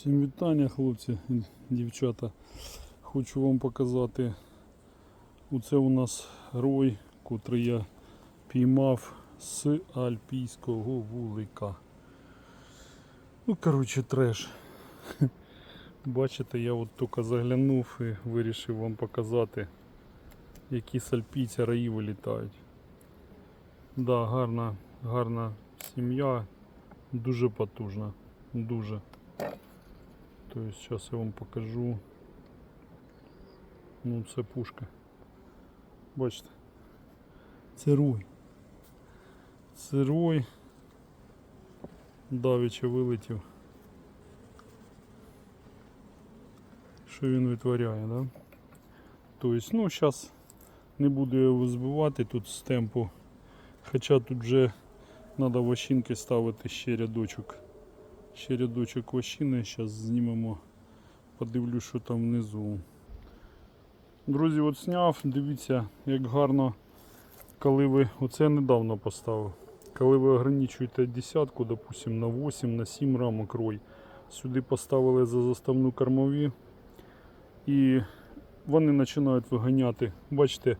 Всім вітання, хлопці, дівчата. Хочу вам показати. Оце у нас рой, котрий я піймав з альпійського вулика. Ну, коротше, треш. Бачите, я от тільки заглянув і вирішив вам показати, які з альпійця раї вилітають. Да, гарна, гарна сім'я, дуже потужна, дуже. Тобто зараз я вам покажу. Ну це пушка. Бачите? Це рой. Це рой. Давіче вилетів. Що він витворяє, да? Тобто, ну зараз не буду його збивати тут з темпу. Хоча тут вже треба вощинки ставити ще рядочок. Ще рядочок вощини, зараз знімемо, подивлюсь, що там внизу. Друзі, от зняв, дивіться, як гарно, коли ви, оце я недавно поставив. Коли ви ограничуєте десятку, допустим, на 8, на 7 рамок рой, сюди поставили за заставну кормові і вони починають виганяти. Бачите,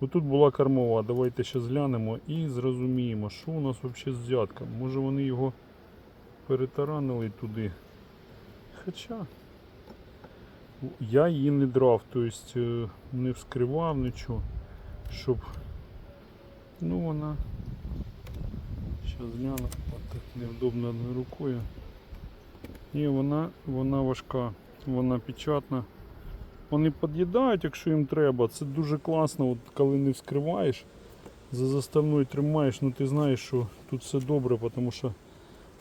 отут була кормова. Давайте зараз глянемо і зрозуміємо, що у нас взагалі з взятком. Може вони його перетаранили туди. Хоча я її не драв, тобто е, не вскривав нічого, щоб ну вона зараз от так невдобно рукою. Ні, вона, вона важка, вона печатна. Вони під'їдають, якщо їм треба. Це дуже класно, от коли не вскриваєш, за заставною тримаєш, ну ти знаєш, що тут все добре, тому що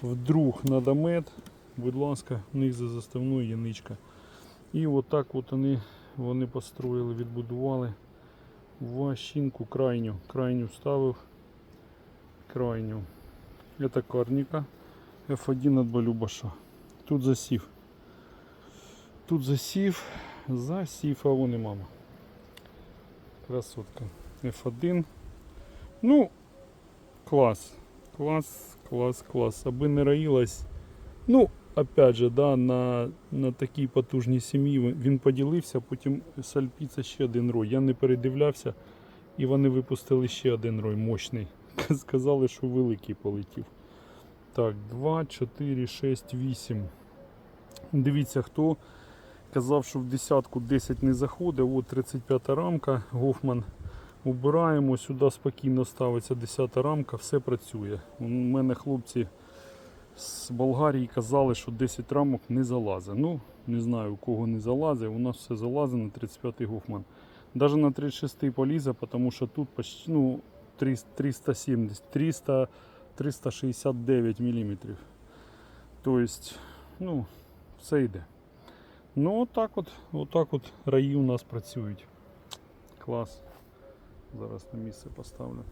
вдруг надо мед, будь ласка, них за заставною яничка. І отак от вони, вони построїли, відбудували ващинку крайню. Крайню ставив. Крайню. Это карніка F1 от Балюбаша. Тут засів. Тут засів, засів, а вон і мама. Красотка. F1. Ну, клас. Клас, клас, клас. Аби не роїлась. Ну, опять же, да, на, на такій потужній сім'ї він- поділився, потім сальпіца ще один рой. Я не передивлявся, і вони випустили ще один рой мощний. Сказали, що великий полетів. Так, 2, 4, 6, 8. Дивіться, хто казав, що в десятку 10 не заходить. От 35 рамка. Гофман убираємо. Сюди спокійно ставиться 10 рамка, все працює. У мене хлопці з Болгарії казали, що 10 рамок не залазить. Ну, не знаю, у кого не залазить. У нас все залазить на 35 Гофман. Даже на 36 полізе, тому що тут почти, ну, 370, 300, 369 мм. Тобто, ну, все йде. Ну, отак от, отак от раї у нас працюють. Клас. Зараз на місце поставлю.